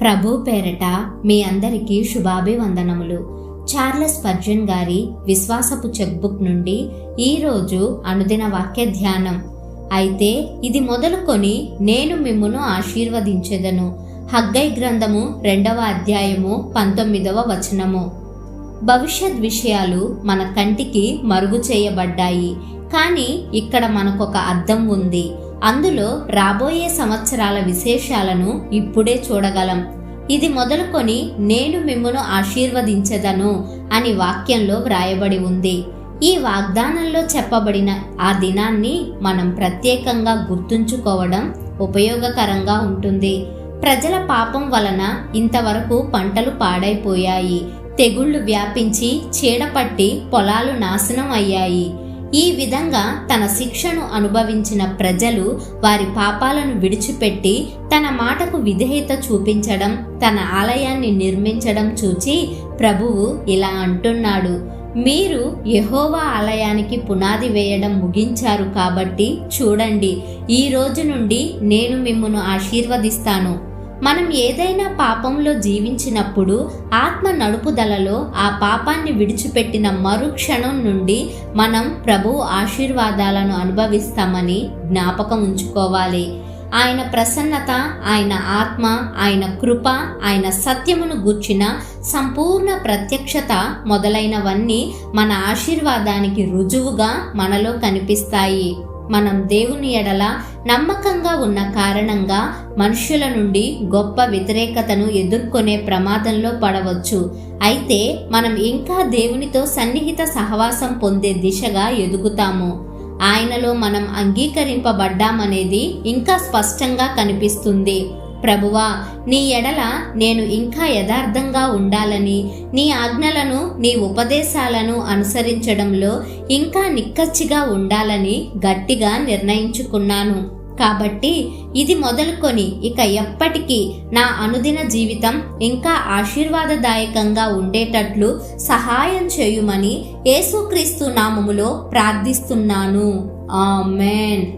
ప్రభు పేరట మీ అందరికీ శుభాభివందనములు. చార్లెస్ పర్జన్ గారి విశ్వాసపు చెక్బుక్ నుండి ఈరోజు అనుదిన వాక్య ధ్యానం. అయితే ఇది మొదలుకొని నేను మిమ్మును ఆశీర్వదించెదను. హగ్గై గ్రంథము రెండవ అధ్యాయము పంతొమ్మిదవ వచనము. భవిష్యత్ విషయాలు మన కంటికి మరుగు చేయబడ్డాయి. కానీ ఇక్కడ మనకొక అర్థం ఉంది. అందులో రాబోయే సంవత్సరాల విశేషాలను ఇప్పుడే చూడగలం. ఇది మొదలుకొని నేను మిమ్మను ఆశీర్వదించదను అని వాక్యంలో వ్రాయబడి ఉంది. ఈ వాగ్దానంలో చెప్పబడిన ఆ దినాన్ని మనం ప్రత్యేకంగా గుర్తుంచుకోవడం ఉపయోగకరంగా ఉంటుంది. ప్రజల పాపం వలన ఇంతవరకు పంటలు పాడైపోయాయి. తెగుళ్ళు వ్యాపించి చీడపట్టి పొలాలు నాశనం అయ్యాయి. ఈ విధంగా తన శిక్షను అనుభవించిన ప్రజలు వారి పాపాలను విడిచిపెట్టి తన మాటకు విధేయత చూపించడం తన ఆలయాన్ని నిర్మించడం చూచి ప్రభువు ఇలా అంటున్నాడు మీరు యహోవా ఆలయానికి పునాది వేయడం ముగించారు కాబట్టి చూడండి ఈ రోజు నుండి నేను మిమ్మను ఆశీర్వదిస్తాను. మనం ఏదైనా పాపంలో జీవించినప్పుడు ఆత్మ నడుపుదలలో ఆ పాపాన్ని విడిచిపెట్టిన మరుక్షణం నుండి మనం ప్రభు ఆశీర్వాదాలను అనుభవిస్తామని జ్ఞాపకం ఉంచుకోవాలి. ఆయన ప్రసన్నత ఆయన ఆత్మ ఆయన కృప ఆయన సత్యమును గూర్చిన సంపూర్ణ ప్రత్యక్షత మొదలైనవన్నీ మన ఆశీర్వాదానికి రుజువుగా మనలో కనిపిస్తాయి. మనం దేవుని ఎడల నమ్మకంగా ఉన్న కారణంగా మనుషుల నుండి గొప్ప వ్యతిరేకతను ఎదుర్కొనే ప్రమాదంలో పడవచ్చు. అయితే మనం ఇంకా దేవునితో సన్నిహిత సహవాసం పొందే దిశగా ఎదుగుతాము. ఆయనలో మనం అంగీకరింపబడ్డామనేది ఇంకా స్పష్టంగా కనిపిస్తుంది. ప్రభువా నీ ఎడల నేను ఇంకా యథార్థంగా ఉండాలని నీ ఆజ్ఞలను నీ ఉపదేశాలను అనుసరించడంలో ఇంకా నిక్కచ్చిగా ఉండాలని గట్టిగా నిర్ణయించుకున్నాను. కాబట్టి ఇది మొదలుకొని ఇక ఎప్పటికీ నా అనుదిన జీవితం ఇంకా ఆశీర్వాదదాయకంగా ఉండేటట్లు సహాయం చేయుమని యేసుక్రీస్తు నామములో ప్రార్థిస్తున్నాను. ఆమెన్.